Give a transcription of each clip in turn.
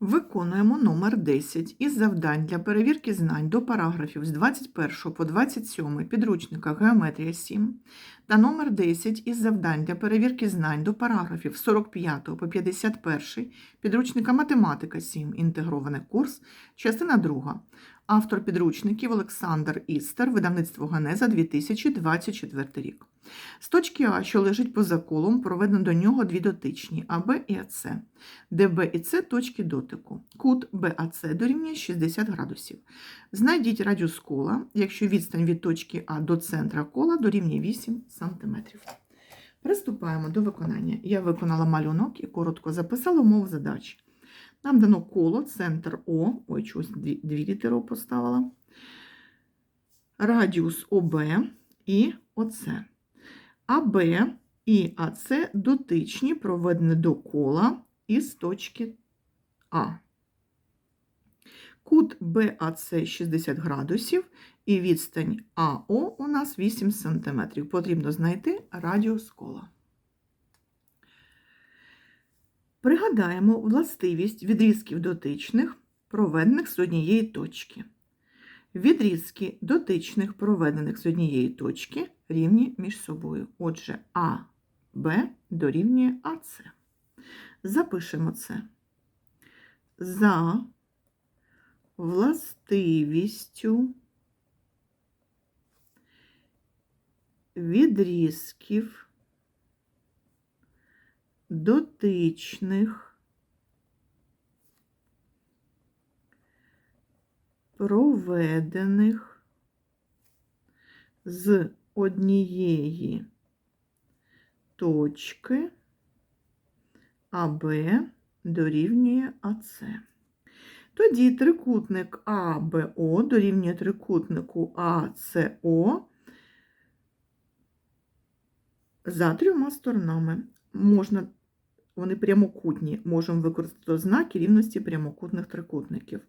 Виконуємо номер 10 із завдань для перевірки знань до параграфів з 21 по 27 підручника Геометрія 7 та номер 10 із завдань для перевірки знань до параграфів 45 по 51 підручника Математика 7 інтегрований курс, частина 2. Автор підручників Олександр Істер, видавництво Ганеза 2024 рік. З точки А, що лежить поза колом, проведено до нього дві дотичні АБ і АЦ, де Б і С точки дотику. Кут БАЦ дорівнює 60 градусів. Знайдіть радіус кола, якщо відстань від точки А до центра кола дорівнює 8 см. Приступаємо до виконання. Я виконала малюнок і коротко записала умову задачі. Нам дано коло, центр О, ой, чогось дві, літери О поставила, радіус ОБ і ОЦ. АБ і АЦ дотичні проведені до кола із точки А. Кут БАЦ 60 градусів і відстань АО у нас 8 см. Потрібно знайти радіус кола. Пригадаємо властивість відрізків дотичних, проведених з однієї точки. Відрізки дотичних, проведених з однієї точки, рівні між собою. Отже, А, Б дорівнює АС. Запишемо це. За властивістю відрізків дотичних проведених з однієї точки АБ дорівнює АС. Тоді трикутник АБО дорівнює трикутнику АСО за трьома сторонами. Можна, вони прямокутні, можемо використати знаки рівності прямокутних трикутників.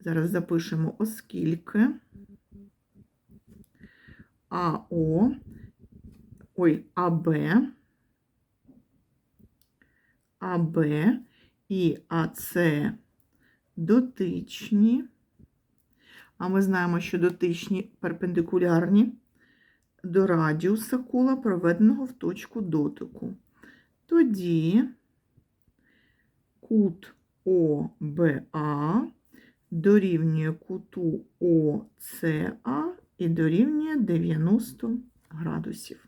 Зараз запишемо, оскільки. АО, ой, АБ, АБ і АЦ дотичні, а ми знаємо, що дотичні перпендикулярні до радіуса кола, проведеного в точку дотику. Тоді кут ОБА дорівнює куту ОЦА і дорівнює 90 градусів.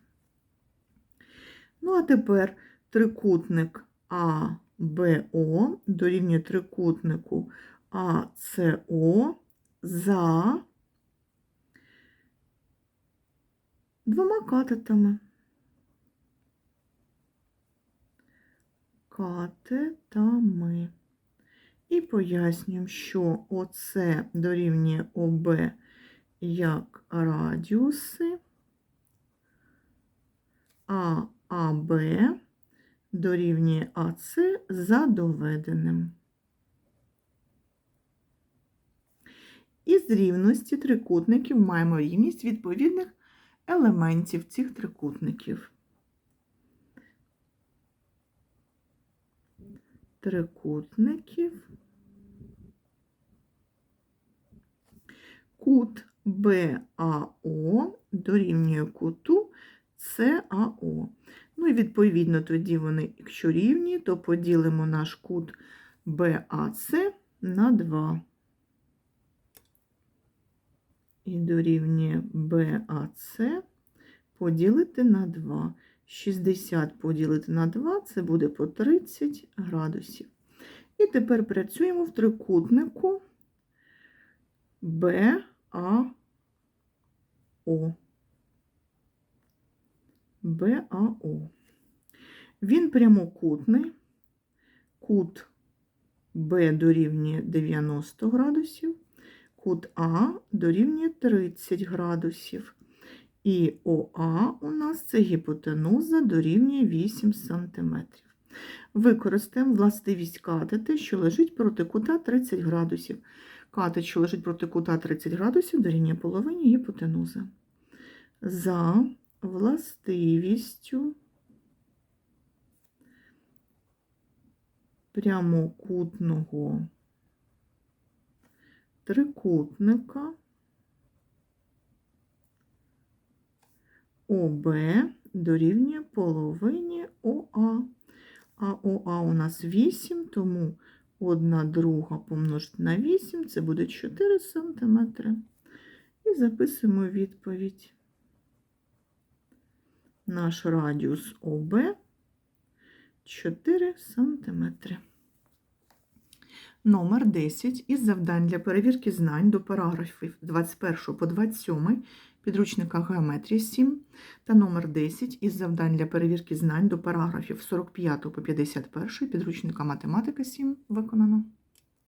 Ну, а тепер трикутник АБО дорівнює трикутнику АСО за двома катетами. Катетами. І пояснюємо, що ОЦ дорівнює ОБ як радіуси, а АБ дорівнює АЦ за доведеним. Із рівності трикутників маємо рівність відповідних елементів цих трикутників. Трикутників. Кут БАО дорівнює куту САО. Ну і відповідно тоді вони, якщо рівні, то поділимо наш кут БАЦ на 2. І дорівнює БАЦ поділити на 2. 60 поділити на 2 це буде по 30 градусів. І тепер працюємо в трикутнику БАО. БАО. Він прямокутний, кут Б дорівнює 90 градусів, кут А дорівнює 30 градусів. І ОА у нас це гіпотенуза дорівнює 8 см. Використаємо властивість катети, що лежить проти кута 30 градусів. Катет, що лежить проти кута 30 градусів, дорівнює половині гіпотенузи. За властивістю прямокутного трикутника ОБ дорівнює половині ОА. А ОА у нас 8, тому 1 друга помножити на 8, це буде 4 см. І записуємо відповідь. Наш радіус ОБ 4 см. Номер 10 із завдань для перевірки знань до параграфів 21 по 27 підручника Геометрія 7 та номер 10 із завдань для перевірки знань до параграфів 45 по 51 підручника Математика 7 виконано.